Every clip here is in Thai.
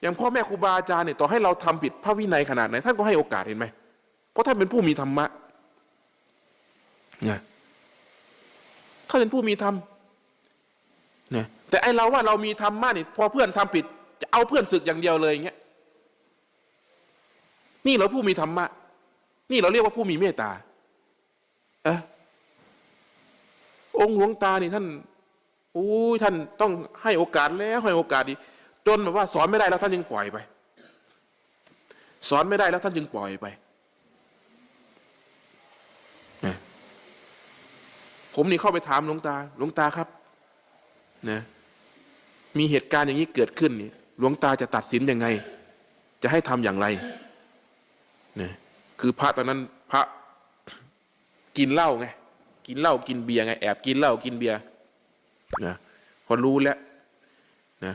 อย่างพ่อแม่ครูบาอาจารย์เนี่ยต่อให้เราทำผิดพระวินัยขนาดไหนท่านก็ให้โอกาสเห็นไหมเพราะท่านเป็นผู้มีธรรมะเนี่ยท่านเป็นผู้มีธรรมเนี่ยแต่ไอเราว่าเรามีธรรมะเนี่ยพอเพื่อนทำผิด จะเอาเพื่อนศึกอย่างเดียวเลยอย่างเงี้ยนี่เราผู้มีธรรมะ นี่เราเรียกว่าผู้มีเมตตาเอะองค์หลวงตานี่ท่านอู้ยท่านต้องให้โอกาสแล้วให้โอกาสดี นแบบว่าสอนไม่ได้แล้วท่านยังปล่อยไป สอนไม่ได้แล้วท่านจึงปล่อยไปนะผมนี่เข้าไปถามหลวงตาหลวงตาครับนะมีเหตุการณ์อย่างนี้เกิดขึ้นนี่หลวงตาจะตัดสินยังไง จะให้ทำอย่างไรนะคือพระตอนนั้นพระกินเหล้าไงกินเหล้ากินเบียร์ไงแอบกินเหล้ากินเบียร์นะพอรู้แล้วนะ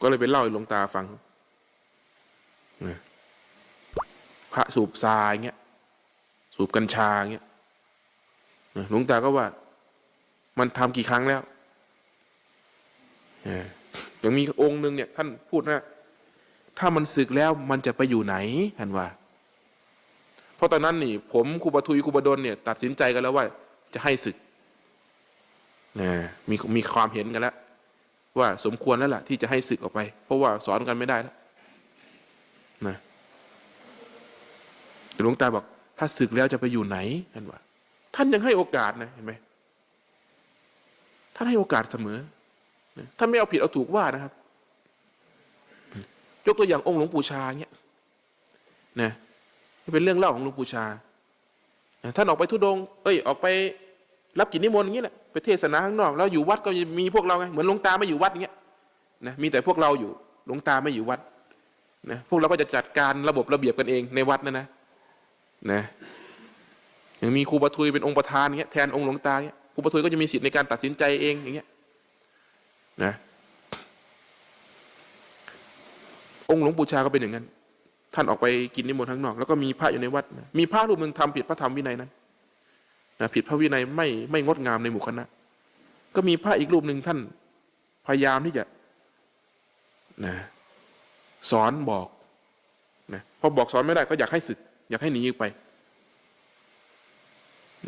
ก็เลยไปเล่าให้หลวงตาฟังพระสูบทรายเงี้ย สูบกัญชาเงี้ยหลวงตาก็ว่า มันทำกี่ครั้งแล้วออยังมีองค์หนึ่งเนี่ย ท่านพูดนะถ้ามันสึกแล้วมันจะไปอยู่ไหนท่านว่า เพราะตอนนั้นนี่ ผมครูบาทุยครูบาดลเนี่ย ตัดสินใจกันแล้วว่า จะให้ศึกนะมีมีความเห็นกันแล้ว ว่าสมควรแล้วล่ะ ที่จะให้ศึกออกไป เพราะว่าสอนกันไม่ได้แล้วนะหลวงตาบอก ถ้าศึกแล้วจะไปอยู่ไหนท่านว่า ท่านยังให้โอกาสนะเห็นไหมท่านให้โอกาสเสมอท่านไม่เอาผิดเอาถูกว่านะครับ ยกตัวอย่างองค์หลวงปู่ชาเงี้ยนะเป็นเรื่องเล่าของหลวงปู่ชาท่านออกไปทุดง เอ้ย ออกไป รับกิจนิมนต์อย่างนี้แหละ ไปเทศนาข้างนอก แล้วอยู่วัดก็มีพวกเราไงเหมือนหลวงตาไม่อยู่วัดเงี้ยนะมีแต่พวกเราอยู่หลวงตาไม่อยู่วัดนะพวกเราก็จะจัดการระบบระเบียบกันเองในวัดนะนะนะยังมีครูปทุยเป็นองค์ประธานเงี้ยแทนองค์หลวงตาเงี้ยครูปทุยก็จะมีสิทธิ์ในการตัดสินใจเองอย่างเงี้ยนะองค์หลวงปู่ชาก็เป็นอย่างนั้น ท่านออกไปกินนิมนต์ข้างนอก แล้วก็มีพระอยู่ในวัดนะมีพระรูปหนึ่งทำผิดพระธรรมวินัยนั้น นะผิดพระวินัยไม่ไม่งดงามในหมู่คณะ ก็มีพระอีกรูปหนึ่งท่าน พยายามที่จะนะสอนบอกนะพอบอกสอนไม่ได้ก็อยากให้สึก อยากให้หนีออกไป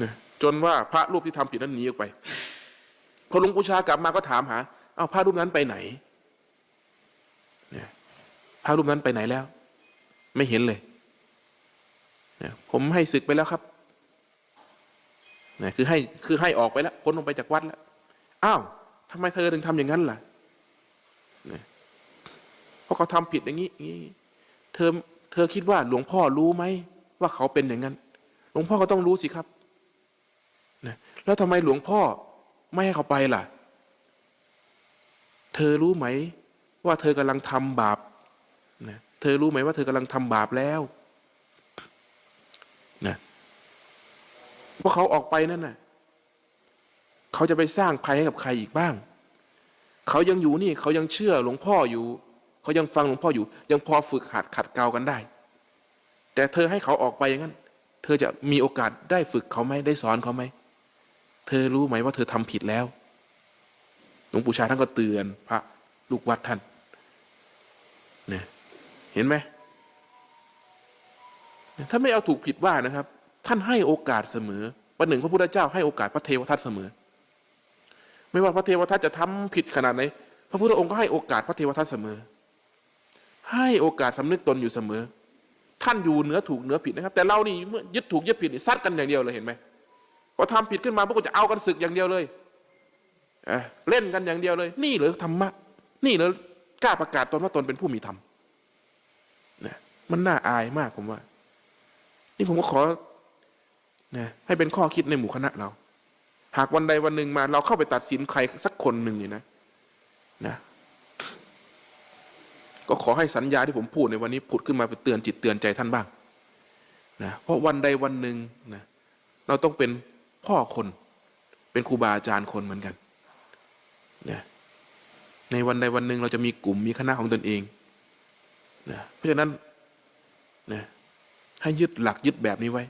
นะจนว่าพระรูปที่ทำผิดนั้นหนีออกไป พอหลวงปู่ชากลับมาก็ถามหา เอ้าพระรูปนั้นไปไหนพระรูปนั้นไปไหนแล้ว ไม่เห็นเลยนี่ยผมให้ศึกไปแล้วครับ นี่ยคือให้คือให้ออกไปแล้วพ้นลงไปจากวัดแล้วอ้าวทำไมเธอถึงทำอย่างนั้นล่ะเนี่ยเพราะเขาทำผิดอย่างนี้นี้เธอเธอคิดว่าหลวงพ่อรู้ไหมว่าเขาเป็นอย่างนั้น หลวงพ่อก็ต้องรู้สิครับนี่ยแล้วทำไมหลวงพ่อไม่ให้เขาไปล่ะ เธอรู้ไหม ว่าเธอกำลังทำบาปนะเธอรู้ไหมว่าเธอกำลังทำบาปแล้วนะเพราเขาออกไปนั่นน่ะเขาจะไปสร้างภัยให้กับใครอีกบ้าง เขายังอยู่นี่เขายังเชื่อหลวงพ่ออยู่ เขายังฟังหลวงพ่ออยู่ ยังพอฝึกหัดขัดเกลากันได้ แต่เธอให้เขาออกไปอย่างนั้น เธอจะมีโอกาสได้ฝึกเขาไหมได้สอนเขาไหม เธอรู้ไหมว่าเธอทำผิดแล้ว หลวงปู่ชาท่านก็เตือนพระลูกวัดท่านเนี่ยเห็นไหมถ้าไม่เอาถูกผิดว่านะครับ ท่านให้โอกาสเสมอวันหนึ่งพระพุทธเจ้าให้โอกาสพระเทวทัตเสมอ ไม่ว่าพระเทวทัตจะทำผิดขนาดไหนพระพุทธองค์ก็ให้โอกาสพระเทวทัตเสมอ ให้โอกาสสำนึกตนอยู่เสมอ ท่านอยู่เหนือถูกเหนือผิดนะครับ แต่เรานี่เมื่อยึดถูกยึดผิดนี่ซัดกันอย่างเดียวเลยเห็นไหมพอทำผิดขึ้นมาพวกก็จะเอากันศึกอย่างเดียวเลยเล่นกันอย่างเดียวเลย นี่เหรอธรรมะ นี่เหรอกล้าประกาศตนว่าตนเป็นผู้มีธรรมนะมันน่าอายมากผมว่า นี่ผมก็ขอ นะให้เป็นข้อคิดในหมู่คณะเรา หากวันใดวันหนึ่งมาเราเข้าไปตัดสินใครสักคนหนึ่งเนี่ยนะนะก็ขอให้สัญญาที่ผมพูดในวันนี้ผุดขึ้นมาเป็นเตือนจิตเตือนใจท่านบ้างนะเพราะวันใดวันหนึ่งนะเราต้องเป็นพ่อคน เป็นครูบาอาจารย์คนเหมือนกันนะในวันใดวันหนึ่งเราจะมีกลุ่มมีคณะของตนเองนะเพราะฉะนั้นนะให้ยึดหลักยึดแบบนี้ไว้